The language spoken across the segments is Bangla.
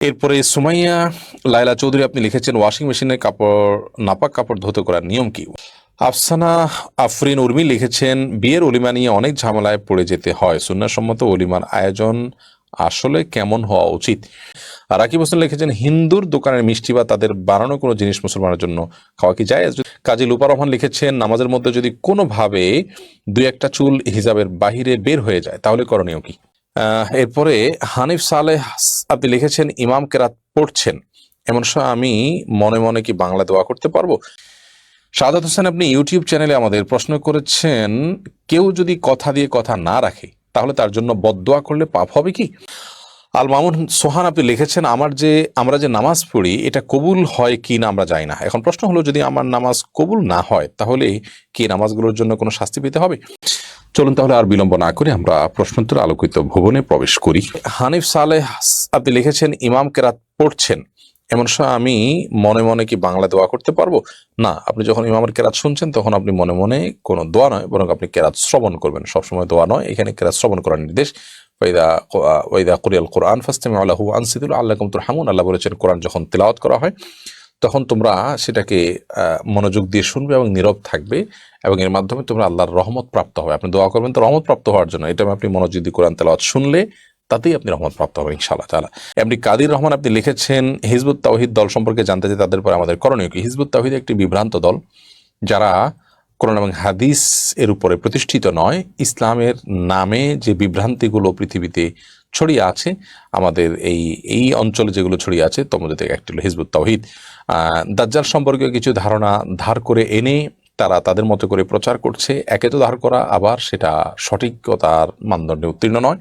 এরপরে সুমাইয়া লাইলা চৌধুরী আপনি লিখেছেন ওয়াশিং মেশিনে কাপড়, নাপাক কাপড় ধুতে করার নিয়ম কি? আফসানা আফরিন উর্মি লিখেছেন, বিয়ের অলিমা নিয়ে অনেক ঝামেলায় পড়ে যেতে হয়। সুন্নাসম্মত অলিমার আয়োজন আসলে কেমন হওয়া উচিত? রাকিব হোসেন লিখেছেন, হিন্দুর দোকানের মিষ্টি বা তাদের বানানো কোনো জিনিস মুসলমানের জন্য খাওয়া কি যায় কাজী লুপা রহমান লিখেছেন, নামাজের মধ্যে যদি কোনোভাবে দুই একটা চুল হিজাবের বাহিরে বের হয়ে যায়, তাহলে করণীয় কি? এরপরে হানিফ সালেহ আপনি লিখেছেন, ইমাম কেরাত পড়ছেন। এমন সময় আমি মনে মনে কি বাংলা দোয়া করতে পারব? সাদাত হোসেন আপনি ইউটিউব চ্যানেলে আমাদের প্রশ্ন করেছেন, কেউ যদি কথা দিয়ে কথা না রাখে, তাহলে তার জন্য বদদোয়া করলে পাপ হবে কি? আল মামুন, সোহান, আপনি লিখেছেন, আমার যে, আমরা যে নামাজ পড়ি, এটা কবুল হয় কি না আমরা জানি না। এখন প্রশ্ন হলো, যদি আমার নামাজ কবুল না হয়, তাহলে কি নামাজগুলোর জন্য কোনো শাস্তি পেতে হবে? চলুন তাহলে আর বিলম্ব না করে আমরা প্রশ্নোত্তর আলোকিত ভুবনে প্রবেশ করি। হানিফ সালেহ, আপনি লিখেছেন, ইমাম কেরাত পড়ছেন। এমন সময় আমি মনে মনে কি বাংলা দোয়া করতে পারব? না, আপনি যখন ইমামের কেরাত শুনছেন, তখন আপনি মনে মনে কোনো দোয়া নয়, বরং আপনি কেরাত শ্রবণ করবেন। সবসময় দোয়া নয়, এখানে কেরাত শ্রবণ করার নির্দেশ। ওইদা কুরিয়াল কোরআন ফাস্তেমে আল্লাহু আনসিদুল আল্লাহ কমতুর হামুন আল্লাহ বলেছেন, কোরআন যখন তেলাওয়াত করা হয়, তখন তোমরা সেটাকে মনোযোগ দিয়ে শুনবে এবং নীরব থাকবে এবং এর মাধ্যমে তোমরা আল্লাহর রহমত প্রাপ্ত হবে। আপনি দোয়া করবেন তো রহমত প্রাপ্ত হওয়ার জন্য। এটা আপনি মনোযোগ দিয়ে কোরআন তেলাওয়াত শুনলে তাতেই আপনি রহমত প্রাপ্ত হবে ইনশাআল্লাহ তালা এমনি কাদির রহমান আপনি লিখেছেন, হিজবুত তাওহিদ দল সম্পর্কে জানতে চাই তাদের পরে আমাদের করণীয় কি? হিজবুত তাওহিদ একটি বিভ্রান্ত দল যারা কোরআন এবং হাদিস এর উপরে প্রতিষ্ঠিত নয়। ইসলামের নামে যে বিভ্রান্তিগুলো পৃথিবীতে ছড়িয়ে আছে আমাদের এই এই অঞ্চলে যেগুলো ছড়িয়ে আছে মধ্যে থেকে একটি হিজবুত তাওহিদ। আহ, দাজ্জাল সম্পর্কে কিছু ধারণা ধার করে এনে তারা তাদের মতো করে প্রচার করছে। একে তো ধার করা আবার সেটা সঠিকতার মানদণ্ডে উত্তীর্ণ নয়।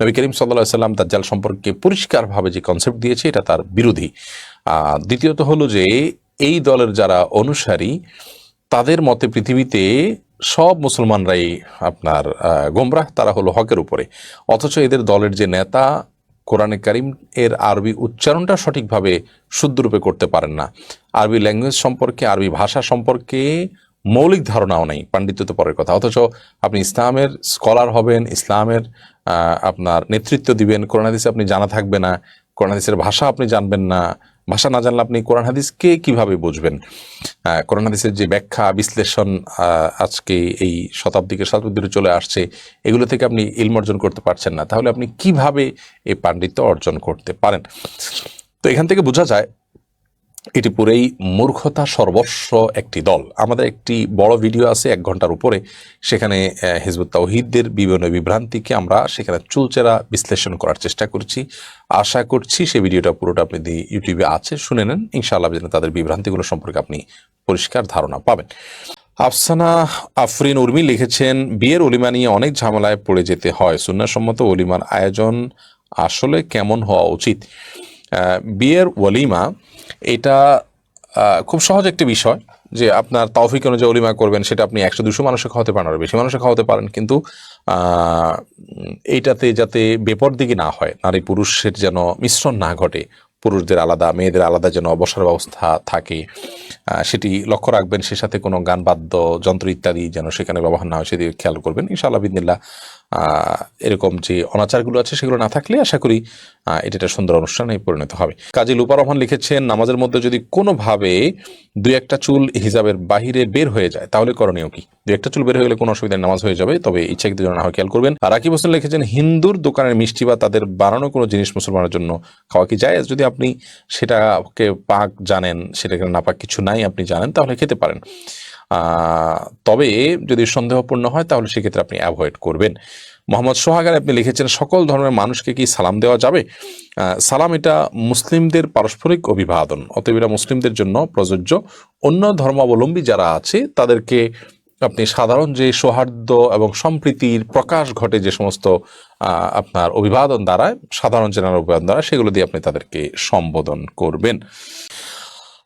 নবী করিম সাল্লাহ সাল্লাম দাজ্জাল সম্পর্কে পরিষ্কারভাবে যে কনসেপ্ট দিয়েছে এটা তার বিরোধী। দ্বিতীয়ত হলো যে এই দলের যারা অনুসারী তাদের মতে পৃথিবীতে সব মুসলমানরাই আপনার গোমরাহ, তারা হলো হকের উপরে। অথচ এদের দলের যে নেতা কোরআনে কারিম, এর আরবি উচ্চারণটা সঠিকভাবে শুদ্ধরূপে করতে পারেন না। আরবি ল্যাঙ্গুয়েজ সম্পর্কে, আরবি ভাষা সম্পর্কে মৌলিক ধারণাও নেই, পাণ্ডিত্য তো পরের কথা। অথচ আপনি ইসলামের স্কলার হবেন, ইসলামের আপনার নেতৃত্ব দিবেন, কোরআন হাদিসে আপনি জানা থাকবে না, কোরআন হাদিসের ভাষা আপনি জানবেন না ভাষা না জানলে আপনি কোরআন হাদিসকে কীভাবে বুঝবেন? কোরআন হাদিসের যে ব্যাখ্যা, বিশ্লেষণ আজকে এই শতাব্দীকে শতাব্দীর চলে আসছে, এগুলো থেকে আপনি ইলম অর্জন করতে পারছেন না। তাহলে আপনি কীভাবে এই পাণ্ডিত্য অর্জন করতে পারেন? তো এখান থেকে বোঝা যায় এটি পুরেই মূর্খতা সর্বস্ব একটি দল। আমাদের একটি বড় ভিডিও আছে এক ঘণ্টার উপরে। সেখানে হিজবুত তাওহিদদের বিভিন্ন বিভ্রান্তিকে আমরা সেখানে চুলচেরা বিশ্লেষণ করার চেষ্টা করছি। আশা করছি সেই ভিডিওটা পুরোটা আপনি ইউটিউবে আছে, শুনে নেন। ইনশাআল্লাহ যেন তাদের বিভ্রান্তিগুলো সম্পর্কে আপনি পরিষ্কার ধারণা পাবেন। আফসানা আফরিন উর্মি লিখেছেন, বিয়ের অলিমা নিয়ে অনেক ঝামেলায় পড়ে যেতে হয়। সুন্নাসম্মত অলিমার আয়োজন আসলে কেমন হওয়া উচিত? বিয়ের ওলিমা, এটা খুব সহজ একটি বিষয় যে আপনার তৌফিক অনুযায়ী অলিমা করবেন, সেটা আপনি একশো দুশো মানুষে খাওয়াতে পারেন, আর বেশি মানুষে খাওয়াতে পারেন, কিন্তু এইটাতে যাতে বেপর দিকে না হয়, নারী পুরুষের যেন মিশ্রণ না ঘটে পুরুষদের আলাদা, মেয়েদের আলাদা যেন অবসর ব্যবস্থা থাকে সেটি লক্ষ্য রাখবেন। সে সাথে কোনো গান, বাদ্য, যন্ত্র ইত্যাদি যেন সেখানে ব্যবহার না হয় সেদিকে খেয়াল করবেন। ইনশাআল্লাহ বিদিল্লা এরকম যে অনাচারগুলো আছে, সেগুলো না থাকলে আশা করি এটা একটা সুন্দর অনুষ্ঠানে পরিণত হবে। কাজী লুপা রহমান লিখেছেন, নামাজের মধ্যে যদি কোনোভাবে দুই একটা চুল হিজাবের বাহিরে বের হয়ে যায়, তাহলে করণীয় কি? দুই একটা চুল বের হয়ে গেলে কোনো অসুবিধা নামাজ হয়ে যাবে। তবে ইচ্ছাকৃত যেন না হয়, খেয়াল করবেন। আর রাকিব হোসেন লিখেছেন, হিন্দুর দোকানের মিষ্টি বা তাদের বানানো কোনো জিনিস মুসলমানের জন্য খাওয়া কি যায় যদি আপনি সেটাকে পাক জানেন সেটাকে না পাক কিছু নাই, আপনি জানেন, তাহলে খেতে পারেন। তবে যদি সন্দেহপূর্ণ হয়, তাহলে সেক্ষেত্রে আপনি অ্যাভয়েড করবেন। মোহাম্মদ সোহাগার, আপনি লিখেছেন, সকল ধর্মের মানুষকে কি সালাম দেওয়া যাবে? সালাম এটা মুসলিমদের পারস্পরিক অভিবাদন। অতএব এটা মুসলিমদের জন্য প্রযোজ্য। অন্য ধর্মাবলম্বী যারা আছে, তাদেরকে আপনি সাধারণ যে সৌহার্দ্য এবং সম্প্রীতির প্রকাশ ঘটে যে সমস্ত আপনার অভিবাদন দ্বারায়, সাধারণ জেনার অভিবাদন দ্বারা সেগুলো দিয়ে আপনি তাদেরকে সম্বোধন করবেন।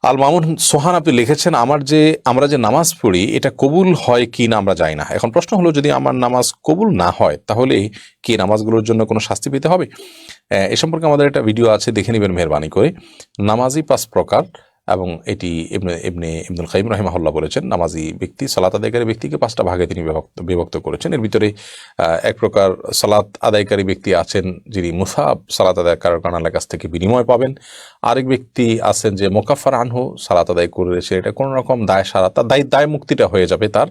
আল মামুন সোহান, আপনি লিখেছেন, আমার যে, আমরা যে নামাজ পড়ি, এটা কবুল হয় কি না আমরা জানি না। এখন প্রশ্ন হলো, যদি আমার নামাজ কবুল না হয়, তাহলে কি নামাজগুলোর জন্য কোনো শাস্তি পেতে হবে? এ সম্পর্কে আমাদের একটা ভিডিও আছে, দেখে নেবেন মেহরবানি করে। নামাজই পাঁচ প্রকার। এবং এটি ইবনে ইবনে, ইবনুল কাইম রাহিমাহুল্লাহ বলেছেন, নামাজি ব্যক্তি, সালাত আদায়কারী ব্যক্তিকে পাঁচটা ভাগে তিনি বিভক্ত বিভক্ত করেছেন। এর ভিতরে এক প্রকার সালাত আদায়কারী ব্যক্তি আছেন যিনি মুসাব সালাত আদায় কারণ আল্লাহর কাছ থেকে বিনিময় পাবেন। আরেক ব্যক্তি আছেন যে মোকাফার আনহু সালাত আদায় করেছে। এটা কোনো রকম দায় সারা, তার দায় দায় মুক্তিটা হয়ে যাবে তার।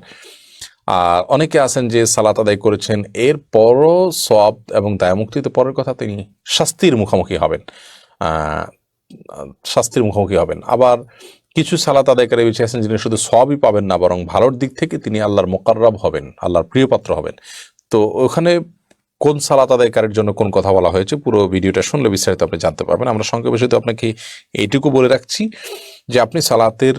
আর অনেকে আছেন যে সালাত আদায় করেছেন, এর পরও সব এবং দায় দায়মুক্তিতে পরের কথা তিনি শাস্তির মুখোমুখি হবেন। শাস্তির মুখোমুখি হবেন। আবার কিছু সালাত আদায়কারী বেঁচে আছেন যিনি শুধু সবই পাবেন না, বরং ভালোর দিক থেকে তিনি আল্লাহর মোকাররব হবেন, আল্লাহর প্রিয়পাত্র হবেন। তো ওখানে কোন সালাত আদায়কারীর জন্য কোন কথা বলা হয়েছে পুরো ভিডিওটা শুনলে বিস্তারিত আপনি জানতে পারবেন। আমরা সংক্ষেপে শুধু আপনাকে এইটুকু বলে রাখছি যে আপনি সালাতের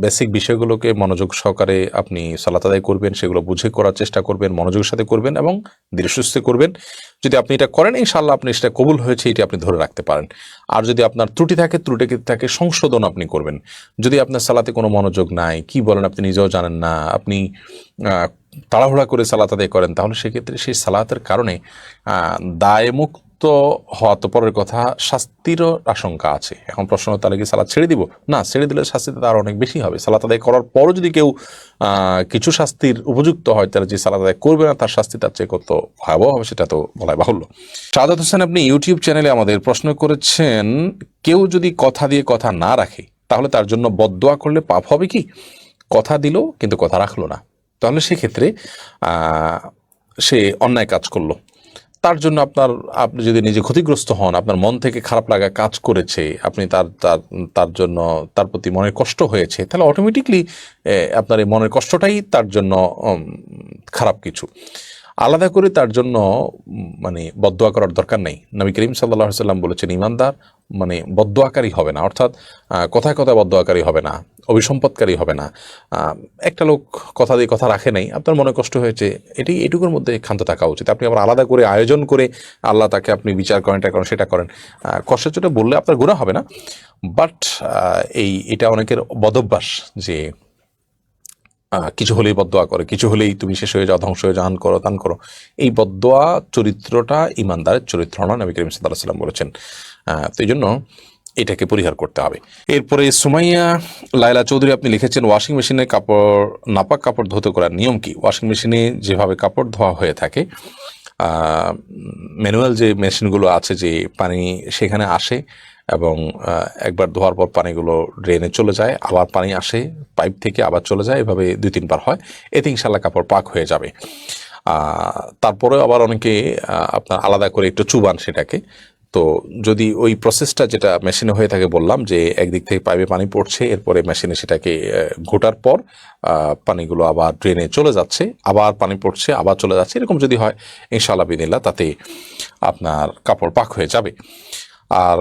বেসিক বিষয়গুলোকে মনোযোগ সহকারে আপনি সালাত আদায় করবেন সেগুলো বুঝে করার চেষ্টা করবেন মনোযোগের সাথে করবেন এবং ধীরে সুস্থে করবেন। যদি আপনি এটা করেন ইনশাল্লাহ আপনি সেটা কবুল হয়েছে এটি আপনি ধরে রাখতে পারেন। আর যদি আপনার ত্রুটি থাকে ত্রুটি থাকে সংশোধন আপনি করবেন। যদি আপনার সালাতে কোনো মনোযোগ নাই কি বলেন আপনি নিজেও জানেন না আপনি তাড়াহুড়া করে সালাত আদায় করেন তাহলে সেক্ষেত্রে সেই সালাতের কারণে আহ, দায়মুক্ত হওয়া তো পরের কথা, শাস্তিরও আশঙ্কা আছে। এখন প্রশ্ন তাহলে কি সালাদ ছেড়ে দিব? না, ছেড়ে দিলে শাস্তিটা তার অনেক বেশি হবে। সালাত আদায় করার পরও যদি কেউ কিছু শাস্তির উপযুক্ত হয়, তাহলে যে সালাত আদায় করবে না, তার শাস্তি তার চেয়ে কত ভয়াবহ হবে, সেটা তো বলাই বাহুল্য। সাদাত হোসেন, আপনি ইউটিউব চ্যানেলে আমাদের প্রশ্ন করেছেন, কেউ যদি কথা দিয়ে কথা না রাখে, তাহলে তার জন্য বদদোয়া করলে পাপ হবে কি? কথা দিল, কিন্তু কথা রাখল না। তাহলে সেক্ষেত্রে সে অন্যায় কাজ করল। তার জন্য আপনার, আপনি যদি নিজে ক্ষতিগ্রস্ত হন, আপনার মন থেকে খারাপ লাগা কাজ করেছে, আপনি তার তার তার জন্য, তার প্রতি মনের কষ্ট হয়েছে, তাহলে অটোমেটিকলি আপনার এই মনের কষ্টটাই তার জন্য খারাপ কিছু। আলাদা করে তার জন্য মানে বদোয়া করার দরকার নেই। নবী করিম সাল্লাহ সাল্লাম বলেছেন, ইমানদার মানে বদোয়াকারী হবে না। অর্থাৎ কথায় কথায় বদোয়াকারী হবে না, অভিসম্পদকারী হবে না। একটা লোক কথা দিয়ে কথা রাখে নাই, আপনার মনে কষ্ট হয়েছে, এটি, এটুকুর মধ্যে ক্ষান্ত থাকা উচিত। আপনি আবার আলাদা করে আয়োজন করে আল্লাহ তাকে আপনি বিচার করেন, এটা করেন, সেটা করেন কষ্টের চোটে বললে আপনার গুণা হবে না। বাট এই, এটা অনেকের বদভ্যাস যে কিছু হলেই বদোয়া করে, কিছু হলেই তুমি শেষ হয়ে যাও, ধ্বংস হয়ে যাও, হান করো, তান করো। এই বদোয়া চরিত্রটা ইমানদারের চরিত্র নয় নবী করিম সাল্লাহ সাল্লাম বলেছেন। তো এই জন্য এটাকে পরিহার করতে হবে। এরপরে সুমাইয়া, লায়লা চৌধুরী আপনি লিখেছেন, ওয়াশিং মেশিনে কাপড়, নাপাক কাপড় ধুতে করার নিয়ম কি? ওয়াশিং মেশিনে যেভাবে কাপড় ধোয়া হয়ে থাকে ম্যানুয়াল যে মেশিনগুলো আছে, যে পানি সেখানে আসে এবং একবার ধোয়ার পর পানিগুলো ড্রেনে চলে যায় আবার পানি আসে পাইপ থেকে আবার চলে যায় এভাবে দুই তিনবার হয়। এতে ইনশাল্লাহ কাপড় পাক হয়ে যাবে। আহ, তারপরেও আবার অনেকে আপনার আলাদা করে একটু চুবান সেটাকে। তো যদি ওই প্রসেসটা যেটা মেশিনে হয়ে থাকে বললাম যে একদিক থেকে পাইপে পানি পড়ছে এরপরে মেশিনে সেটাকে ঘোটার পর পানিগুলো আবার ড্রেনে চলে যাচ্ছে আবার পানি পড়ছে আবার চলে যাচ্ছে এরকম যদি হয় ইনশাআল্লাহ বিদিল্লা তাতে আপনার কাপড় পাক হয়ে যাবে। আর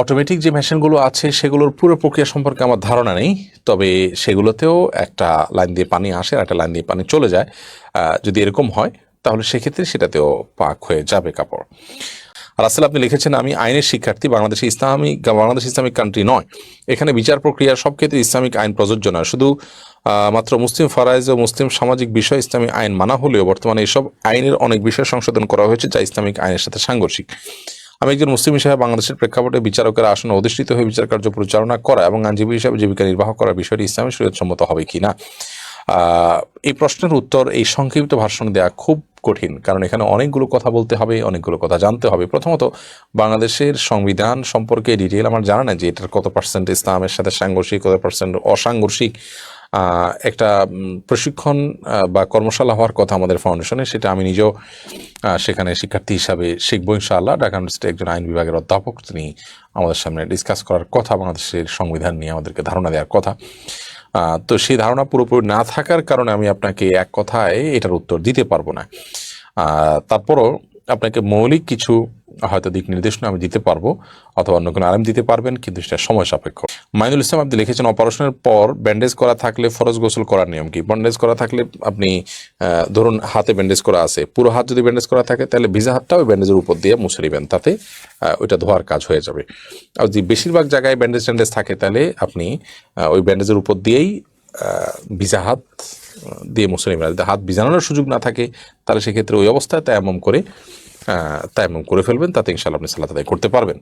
অটোমেটিক যে মেশিনগুলো আছে, সেগুলোর পুরো প্রক্রিয়া সম্পর্কে আমার ধারণা নেই, তবে সেগুলোতেও একটা লাইন দিয়ে পানি আসে আর একটা লাইন দিয়ে পানি চলে যায়। যদি এরকম হয়, তাহলে সেক্ষেত্রে সেটাতেও পাক হয়ে যাবে কাপড়। আর আসলে আপনি লিখেছেন, আমি আইনের শিক্ষার্থী, বাংলাদেশে ইসলামিক, বাংলাদেশ ইসলামিক কান্ট্রি নয়। এখানে বিচার প্রক্রিয়া সব ক্ষেত্রে ইসলামিক আইন প্রযোজ্য নয়। শুধু মাত্র মুসলিম ফারাইজ ও মুসলিম সামাজিক বিষয় ইসলামী আইন মানা হলেও বর্তমানে এসব আইনের অনেক বিষয় সংশোধন করা হয়েছে যা ইসলামিক আইনের সাথে সাংঘর্ষিক। আমি একজন মুসলিম হিসেবে বাংলাদেশের প্রেক্ষাপটে বিচারকের আসনে অধিষ্ঠিত হয়ে বিচার কার্য পরিচালনা করা এবং আইনজীবী হিসাবে জীবিকা নির্বাহ করার বিষয়টি ইসলামী শরীয়তসম্মত হবে কি না এই প্রশ্নের উত্তর এই সংক্ষিপ্ত ভাষণ দেওয়া খুব কঠিন, কারণ এখানে অনেকগুলো কথা বলতে হবে, অনেকগুলো কথা জানতে হবে। প্রথমত, বাংলাদেশের সংবিধান সম্পর্কে ডিটেল আমার জানা নেই যে এটার কত পার্সেন্ট ইসলামের সাথে সাংঘর্ষিক, কত পার্সেন্ট অসাংঘর্ষিক একটা প্রশিক্ষণ বা কর্মশালা হওয়ার কথা আমাদের ফাউন্ডেশনে সেটা আমি নিজেও সেখানে শিক্ষার্থী হিসাবে শিখব ইনশাআল্লাহ। ঢাকা ইউনিভার্সিটি একজন আইন বিভাগের অধ্যাপক, তিনি আমাদের সামনে ডিসকাস করার কথা, বাংলাদেশের সংবিধান নিয়ে আমাদেরকে ধারণা দেওয়ার কথা। তো সেই ধারণা পুরোপুরি না থাকার কারণে আমি আপনাকে এক কথায় এটার উত্তর দিতে পারব না। তারপরও আপনাকে মৌলিক কিছু হয়তো দিক নির্দেশনা আমি দিতে পারব, অথবা অন্য কোনো আরাম দিতে পারবেন, কিন্তু সেটা সময় সাপেক্ষ। মাইনুল ইসলাম, আপনি লিখেছেন, অপারেশনের পর ব্যান্ডেজ করা থাকলে ফরজ গোসল করার নিয়ম কি? ব্যান্ডেজ করা থাকলে আপনি ধরুন হাতে ব্যান্ডেজ করা আছে, পুরো হাত যদি ব্যান্ডেজ করা থাকে, তাহলে ভিজা হাতটা ওই ব্যান্ডেজের উপর দিয়ে মুছে নেবেন, তাতে ওইটা ধোয়ার কাজ হয়ে যাবে। আর যদি বেশিরভাগ জায়গায় ব্যান্ডেজ ট্যান্ডেজ থাকে, তাহলে আপনি ওই ব্যান্ডেজের উপর দিয়েই ভিজা হাত দিয়ে মুসলিম যদি হাত ভিজানোর সুযোগ না থাকে, তাহলে সেক্ষেত্রে ওই অবস্থায় তায়াম্মম করে এমন করে ফেলবেন, তাতে ইনশাল্লাহ আপনি সালাত আদায় করতে পারবেন।